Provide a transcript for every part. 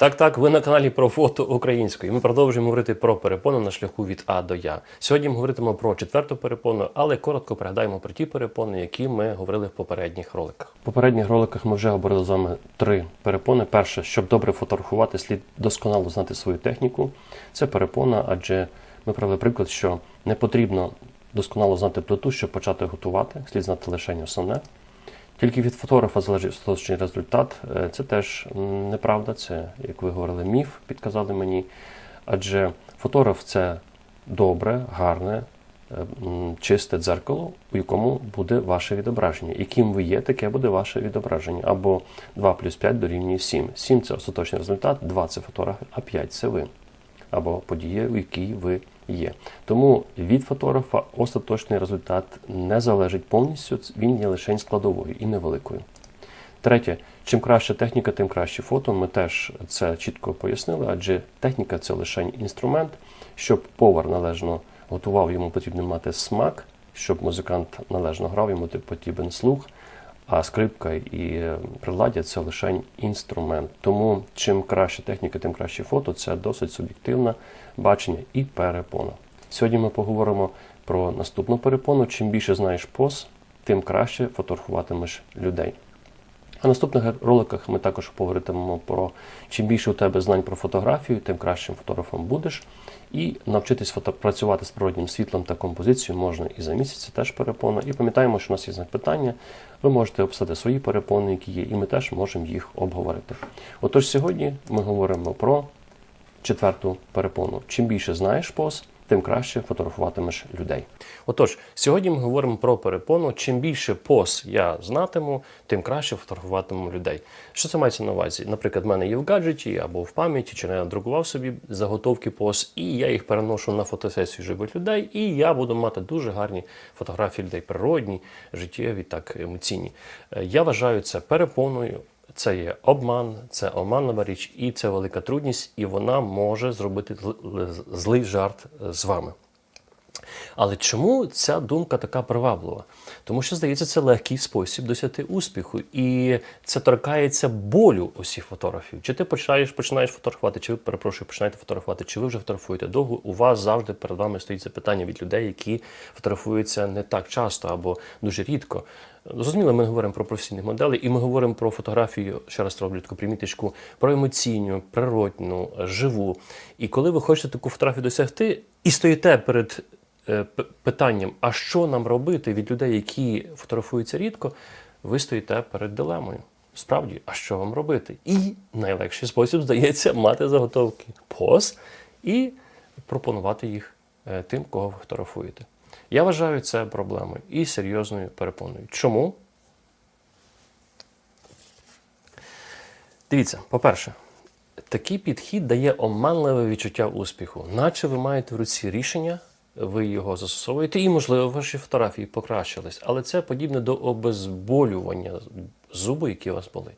Так, так, ви на каналі про фото українською. Ми продовжуємо говорити про перепону на шляху від А до Я. Сьогодні ми говоритимемо про четверту перепону, але коротко пригадаємо про ті перепони, які ми говорили в попередніх роликах. В попередніх роликах ми вже говорили з вами три перепони. Перше, щоб добре фотографувати, слід досконало знати свою техніку. Це перепона, адже ми провели приклад, що не потрібно досконало знати плиту, щоб почати готувати, слід знати лише основне. Тільки від фотографа залежить остаточний результат. Е, Це теж неправда, це, як ви говорили, міф, підказали мені. Адже фотограф це добре, гарне, е, чисте дзеркало, у якому буде ваше відображення. Яким ви є, таке буде ваше відображення. Або 2 плюс 5 дорівнює 7. 7 це остаточний результат, 2 це фотограф, а 5 це ви. Або подія, у якій ви є. Тому від фотографа остаточний результат не залежить повністю, він є лише складовою і невеликою. Третє, чим краща техніка, тим краще фото. Ми теж це чітко пояснили, адже техніка це лише інструмент. Щоб повар належно готував, йому потрібно мати смак, щоб музикант належно грав, йому потрібен слух. А скрипка і приладдя це лише інструмент. Тому чим краще техніка, тим краще фото. Це досить суб'єктивне бачення і перепона. Сьогодні ми поговоримо про наступну перепону. Чим більше знаєш поз, тим краще фотографуватимеш людей. А в наступних роликах ми також поговоритимемо про чим більше у тебе знань про фотографію, тим кращим фотографом будеш. І навчитись працювати з природнім світлом та композицією можна і за місяць, це теж перепона. І пам'ятаємо, що у нас є знак питання. Ви можете описати свої перепони, які є, і ми теж можемо їх обговорити. Отож, сьогодні ми говоримо про четверту перепону. Чим більше знаєш поз, тим краще фотографуватимеш людей. Отож, сьогодні ми говоримо про перепону. Чим більше поз я знатиму, тим краще фотографуватиму людей. Що це мається на увазі? Наприклад, в мене є в гаджеті або в пам'яті, чи я друкував собі заготовки поз, і я їх переношу на фотосесію живих людей, і я буду мати дуже гарні фотографії людей, природні, життєві, так емоційні. Е, Я вважаю це перепоною. Це є обман, це оманлива річ, і це велика трудність, і вона може зробити злий жарт е, з вами. Але чому ця думка така приваблива? Тому що, здається, це легкий спосіб досягти успіху. І це торкається болю усіх фотографів. Чи ти починаєш, починаєш фотографувати, чи ви перепрошую, починаєте фотографувати, чи ви вже фотографуєте довго? У вас завжди перед вами стоїть запитання від людей, які фотографуються не так часто або дуже рідко. Зрозуміло, ми говоримо про професійних моделей, і ми говоримо про фотографію, ще раз роблю приміточку, про емоційну, природну, живу. І коли ви хочете таку фотографію досягти, і стоїте перед е, питанням, а що нам робити від людей, які фотографуються рідко, ви стоїте перед дилемою. Справді, а що вам робити? І найлегший спосіб здається мати заготовки поз і пропонувати їх е, тим, кого ви фотографуєте. Я вважаю це проблемою і серйозною перепоною. Чому? Дивіться, по-перше, такий підхід дає оманливе відчуття успіху, наче ви маєте в руці рішення, ви його застосовуєте, і, можливо, ваші фотографії покращились. Але це подібне до обезболювання зубу, який у вас болить.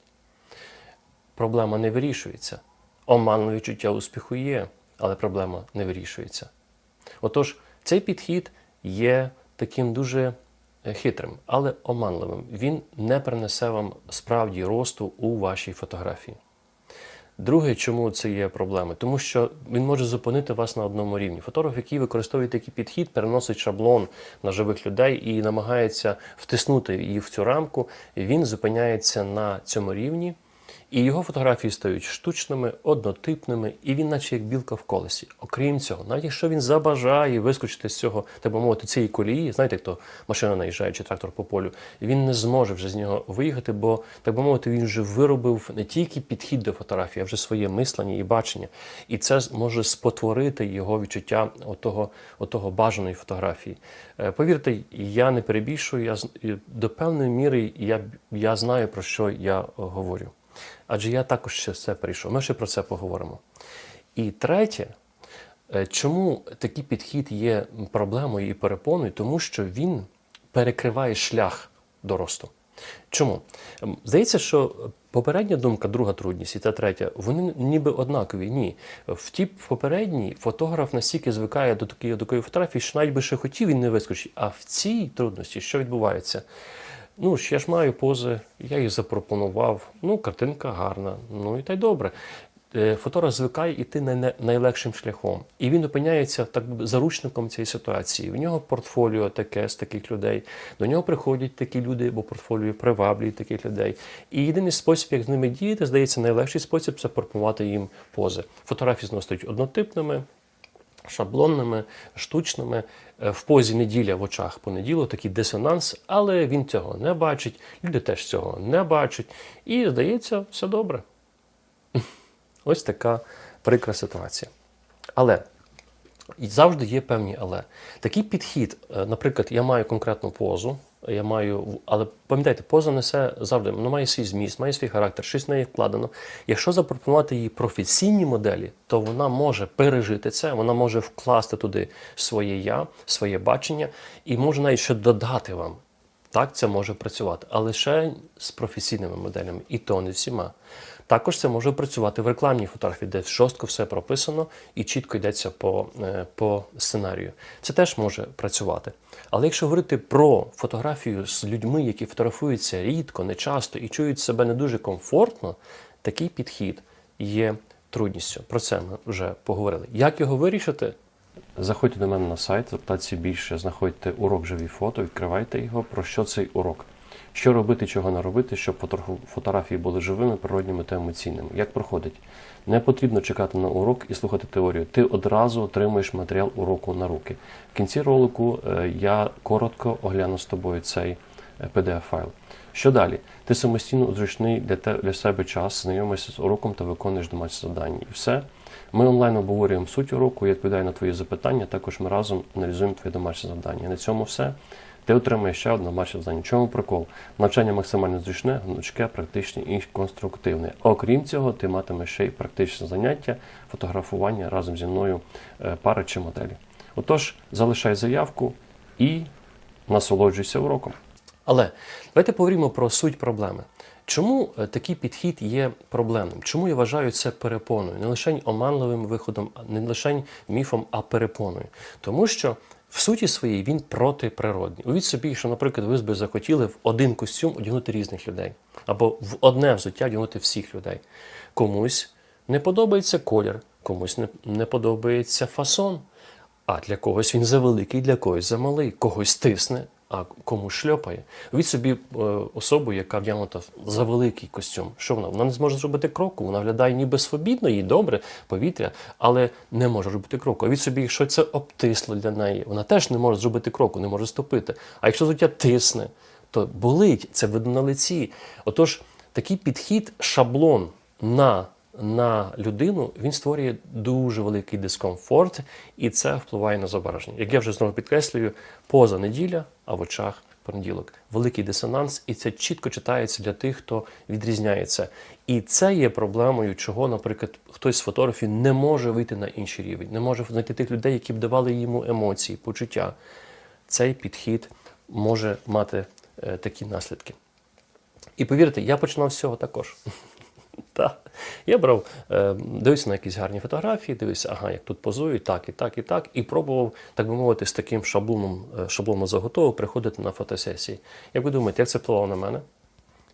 Проблема не вирішується. Оманливе відчуття успіху є, але проблема не вирішується. Отож, цей підхід є таким дуже е, хитрим, але оманливим. Він не принесе вам справді росту у вашій фотографії. Друге, чому це є проблеми? Тому що він може зупинити вас на одному рівні. Фотограф, який використовує такий підхід, переносить шаблон на живих людей і намагається втиснути їх в цю рамку, він зупиняється на цьому рівні. І його фотографії стають штучними, однотипними, і він, наче як білка в колесі. Окрім цього, навіть якщо він забажає вискочити з цього, так би мовити, цієї колії, знаєте, як то машина наїжджає чи трактор по полю, він не зможе вже з нього виїхати, бо так би мовити, він вже виробив не тільки підхід до фотографії, а вже своє мислення і бачення. І це може спотворити його відчуття отого, отого бажаної фотографії. Е, Повірте, я не перебільшую, я до певної міри я, я знаю про що я говорю. Адже я також ще це перейшов. Ми ще про це поговоримо. І третє, е, чому такий підхід є проблемою і перепоною? Тому що він перекриває шлях до росту. Чому? Здається, що попередня думка, друга трудність і та третя, вони ніби однакові. Ні. В тій попередній фотограф настільки звикає до такої, до такої фотографії, що навіть би ще хотів, він не вискочить. А в цій трудності що відбувається? Ну я ж маю пози, я їх запропонував. Ну, картинка гарна, ну і та й добре. е, фотограф звикає йти най- най- найлегшим шляхом. І він опиняється так заручником цієї ситуації. У нього портфоліо таке з таких людей. До нього приходять такі люди, бо портфоліо приваблює таких людей. І єдиний спосіб, як з ними діяти, здається, найлегший спосіб це пропонувати їм пози. Фотографії знову стають однотипними. Шаблонними, штучними, Е, в позі неділя в очах понеділок, такий дисонанс, але він цього не бачить, люди теж цього не бачать. І здається, все добре. Ось така прикра ситуація. Але і завжди є певні але. Такий підхід, е, наприклад, я маю конкретну позу, я маю, але пам'ятайте, поза несе завжди, воно має свій зміст, має свій характер, щось в неї вкладено. Якщо запропонувати їй професійні моделі, то вона може пережити це, вона може вкласти туди своє я, своє бачення і може навіть ще додати вам. Так, це може працювати, але лише з професійними моделями, і то не всіма. Також це може працювати в рекламній фотографії, де жорстко все прописано і чітко йдеться по, е, по сценарію. Це теж може працювати. Але якщо говорити про фотографію з людьми, які фотографуються рідко, нечасто і чують себе не дуже комфортно, такий підхід є трудністю. Про це ми вже поговорили. Як його вирішити? Заходьте до мене на сайт, запитайте більше, знаходьте урок живі фото, відкривайте його. Про що цей урок? Що робити, чого не робити, щоб фотографії були живими, природніми та емоційними. Як проходить? Не потрібно чекати на урок і слухати теорію. Ти одразу отримуєш матеріал уроку на руки. В кінці ролику е, я коротко огляну з тобою цей е, PDF-файл. Що далі? Ти самостійно зручний для, себе час знайомишся з уроком та виконуєш домашні завдання. І все. Ми онлайн обговорюємо суть уроку, я відповідаю на твої запитання. Також ми разом аналізуємо твої домашні завдання. На цьому все. Ти отримаєш ще одне домашнє завдання. Чому прикол? Навчання максимально зручне, гнучке, практичне і конструктивне. Окрім цього, ти матимеш ще й практичне заняття, фотографування разом зі мною е, пари чи моделі. Отож, залишай заявку і насолоджуйся уроком. Але давайте поговоримо про суть проблеми. Чому е, такий підхід є проблемним? Чому я вважаю це перепоною? Не лише оманливим виходом, не лише міфом, а перепоною. Тому що в суті своїй він протиприродний. Увіть собі, що, наприклад, ви би захотіли в один костюм одягнути різних людей, або в одне взуття одягнути всіх людей. Комусь не подобається колір, комусь не, не подобається фасон. А для когось він завеликий, для когось замалий, когось тисне, а комусь шльопає. Від собі е, особу, яка вдягнута за великий костюм. Що вона? Вона не зможе зробити кроку. Вона виглядає ніби свобідно, їй добре, повітря, але не може робити кроку. А від собі, якщо це обтисло для неї, вона теж не може зробити кроку, не може ступити. А якщо взуття тисне, то болить, це видно на лиці. Отож, такий підхід, шаблон на на людину він створює дуже великий дискомфорт, і це впливає на зображення. Як я вже знову підкреслюю, поза неділя, а в очах понеділок. Великий дисонанс, і це чітко читається для тих, хто відрізняється. І це є проблемою, чого, наприклад, хтось з фотографів не може вийти на інший рівень, не може знайти тих людей, які б давали йому емоції, почуття. Цей підхід може мати е, такі наслідки. І повірте, я починав з цього також. Так. Я брав, е, дивився на якісь гарні фотографії, дивився, ага, як тут позують, так і так, і так, і пробував, так би мовити, з таким шаблоном, е, шаблоном заготовок приходити на фотосесії. Як ви думаєте, як це впливало на мене?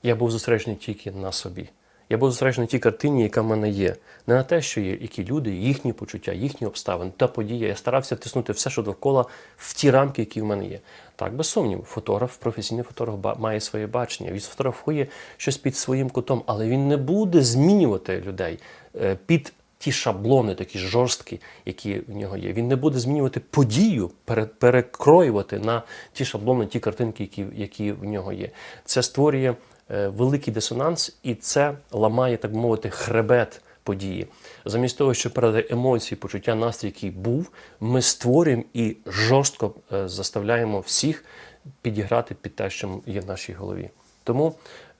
Я був зосереджений тільки на собі. Я був зосереджений на тій картині, яка в мене є. Не на те, що є, які люди, їхні почуття, їхні обставини, та подія. Я старався втиснути все, що довкола, в ті рамки, які в мене є. Так, без сумніву, фотограф, професійний фотограф має своє бачення. Він сфотографує щось під своїм кутом, але він не буде змінювати людей е, під ті шаблони, такі жорсткі, які в нього є. Він не буде змінювати подію, пере- перекроювати на ті шаблони, ті картинки, які, які в нього є. Це створює великий дисонанс, і це ламає, так мовити, хребет події. Замість того, щоб передати емоції, почуття, настрій, який був, ми створюємо і жорстко е, заставляємо всіх підіграти під те, що є в нашій голові. Тому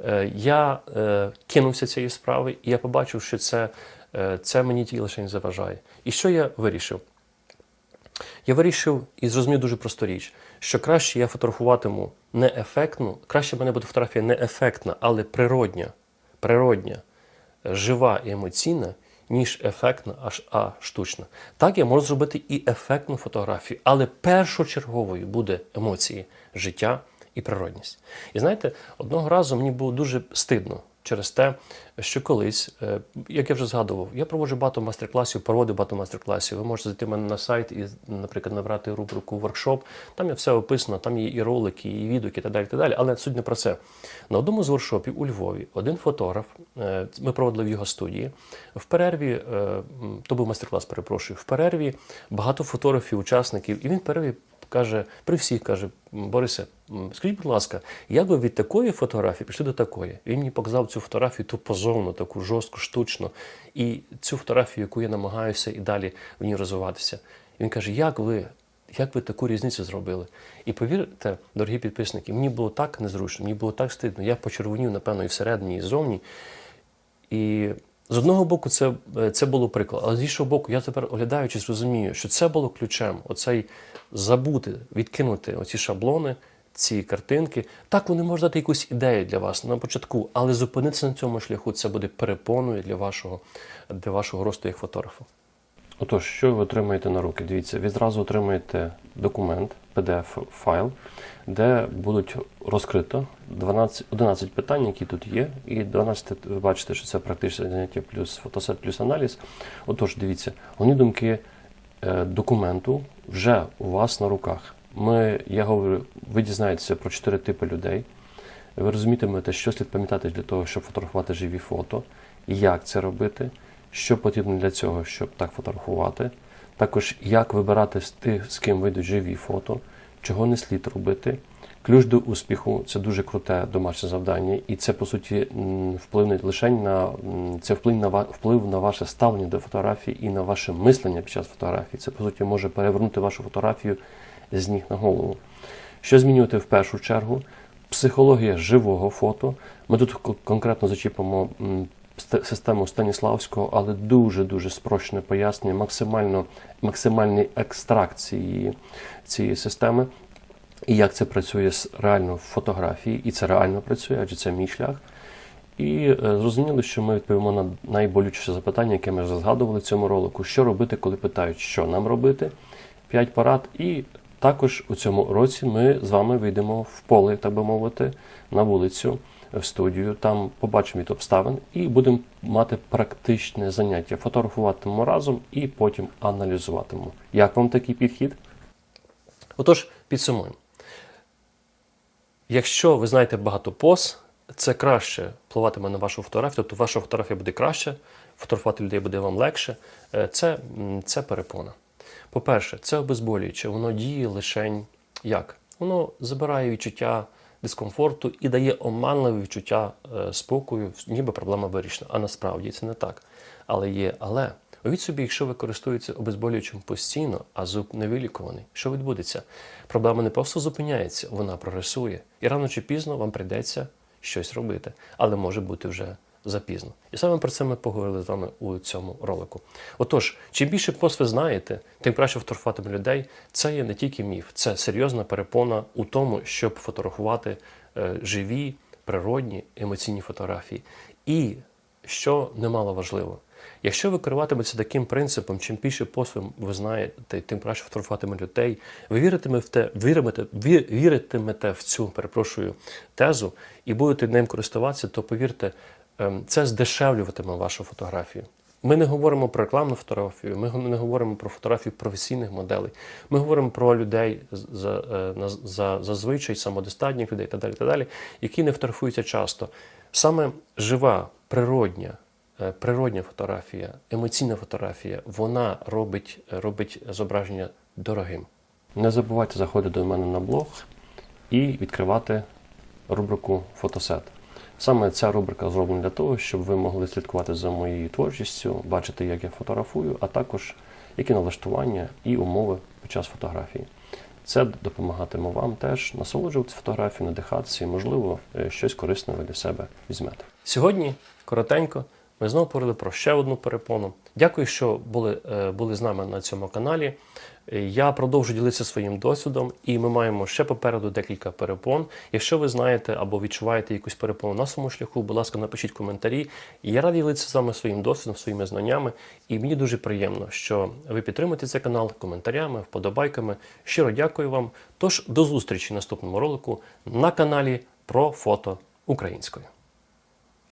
е, я е, кинувся цієї справи, і я побачив, що це, е, це мені тільки лише не заважає. І що я вирішив? Я вирішив і зрозумів дуже просту річ, що краще я фотографуватиму не ефектну, краще в мене буде фотографія не ефектна, але природня, природня, жива і емоційна, ніж ефектна, аж а штучна. Так я можу зробити і ефектну фотографію, але першочерговою буде емоції, життя і природність. І знаєте, одного разу мені було дуже стидно. Через те, що колись, е, як я вже згадував, я проводжу багато майстер-класів, проводив багато майстер-класів. Ви можете зайти в мене на сайт і, наприклад, набрати рубрику воркшоп. Там є все описано, там є і ролики, і відео, і так далі. і так далі. Але суть не про це. На одному з воркшопів у Львові один фотограф, е, ми проводили в його студії. В перерві, е, то був майстер-клас, перепрошую, в перерві багато фотографів, учасників, і він в перерві каже, при всіх каже, Борисе, скажіть, будь ласка, як ви від такої фотографії пішли до такої? Він мені показав цю фотографію ту позовну, таку жорстку, штучну, і цю фотографію, яку я намагаюся і далі в ній розвиватися. І він каже, як ви? Як ви таку різницю зробили? І повірте, дорогі підписники, мені було так незручно, мені було так стидно. Я почервонів, напевно, і всередині, і ззовні. І з одного боку, це, е, це було приклад, але з іншого боку, я тепер оглядаючись, розумію, що це було ключем. Оцей забути, відкинути оці шаблони, ці картинки. Так, вони можуть дати якусь ідею для вас на початку, але зупинитися на цьому шляху це буде перепоною для вашого, для вашого росту як фотографа. Отож, що ви отримаєте на руки? Дивіться, ви зразу отримаєте документ, PDF-файл, де будуть розкрито 12, 11 питань, які тут є, і 12, ви бачите, що це практичне заняття плюс фотосет, плюс аналіз. Отож, дивіться, головні думки е, документу вже у вас на руках. Ми, я говорю, ви дізнаєтеся про чотири типи людей. Ви розумітимете, що слід пам'ятати для того, щоб фотографувати живі фото, як це робити, що потрібно для цього, щоб так фотографувати. Також як вибирати з тих, з ким вийдуть живі фото, чого не слід робити. Ключ до успіху це дуже круте домашнє завдання, і це по суті м, вплив не лише на це вплив на вплив на ваше ставлення до фотографії і на ваше мислення під час фотографії. Це по суті може перевернути вашу фотографію з ніг на голову. Що змінювати в першу чергу? Психологія живого фото. Ми тут конкретно зачіпимо систему Станіславського, але дуже-дуже спрощене пояснення, максимально, максимальний екстракт цієї, системи. І як це працює реально в фотографії, і це реально працює, адже це мій шлях. І е, зрозуміло, що ми відповімо на найболючіше запитання, яке ми вже згадували в цьому ролику: що робити, коли питають, що нам робити. П'ять порад. І також у цьому році ми з вами вийдемо в поле, так би мовити, на вулицю, в студію. Там побачимо від обставин і будемо мати практичне заняття. Фотографуватимемо разом і потім аналізуватимемо. Як вам такий підхід? Отож, підсумуємо. Якщо ви знаєте багато поз, це краще впливатиме на вашу фотографію, тобто ваша фотографія буде краще, фотографувати людей буде вам легше. Е, Це, це перепона. По-перше, це обезболююче, воно діє лише як? Воно забирає відчуття дискомфорту і дає оманливе відчуття е, спокою, ніби проблема вирішена. А насправді це не так. Але є але. Уявіть собі, якщо ви користуєтеся обезболюючим постійно, а зуб не вилікуваний, що відбудеться? Проблема не просто зупиняється, вона прогресує. І рано чи пізно вам прийдеться щось робити, але може бути вже запізно. І саме про це ми поговорили з вами у цьому ролику. Отож, чим більше пост ви знаєте, тим краще фотографуватиме людей. Це є не тільки міф, це серйозна перепона у тому, щоб фотографувати е, живі, природні, емоційні фотографії. І що немало важливо, якщо ви керуватиметеся таким принципом, чим більше пост ви, знаєте, тим краще фотографуватиме людей, ви віритиме в те, віритимете, ві- віритимете в цю, перепрошую, тезу і будете ним користуватися, то повірте, це здешевлюватиме вашу фотографію. Ми не говоримо про рекламну фотографію, ми не говоримо про фотографію професійних моделей. Ми говоримо про людей е, за, зазвичай самодостатніх людей та далі, та далі, які не фотографуються часто. Саме жива, природня, е, природня фотографія, емоційна фотографія, вона робить, робить зображення дорогим. Не забувайте заходити до мене на блог і відкривати рубрику Фотосет. Саме ця рубрика зроблена для того, щоб ви могли слідкувати за моєю творчістю, бачити, як я фотографую, а також які налаштування і умови під час фотографії. Це допомагатиме вам теж насолоджуватися фотографією, надихатися і, можливо, е, щось корисне ви для себе візьмете. Сьогодні коротенько ми знову поговорили про ще одну перепону. Дякую, що були, е, були з нами на цьому каналі. Е, Я продовжу ділитися своїм досвідом, і ми маємо ще попереду декілька перепон. Якщо ви знаєте або відчуваєте якусь перепону на своєму шляху, будь ласка, напишіть коментарі. Я радий ділитися з вами своїм досвідом, своїми знаннями. І мені дуже приємно, що ви підтримуєте цей канал коментарями, вподобайками. Щиро дякую вам. Тож до зустрічі в наступному ролику на каналі про фото українською.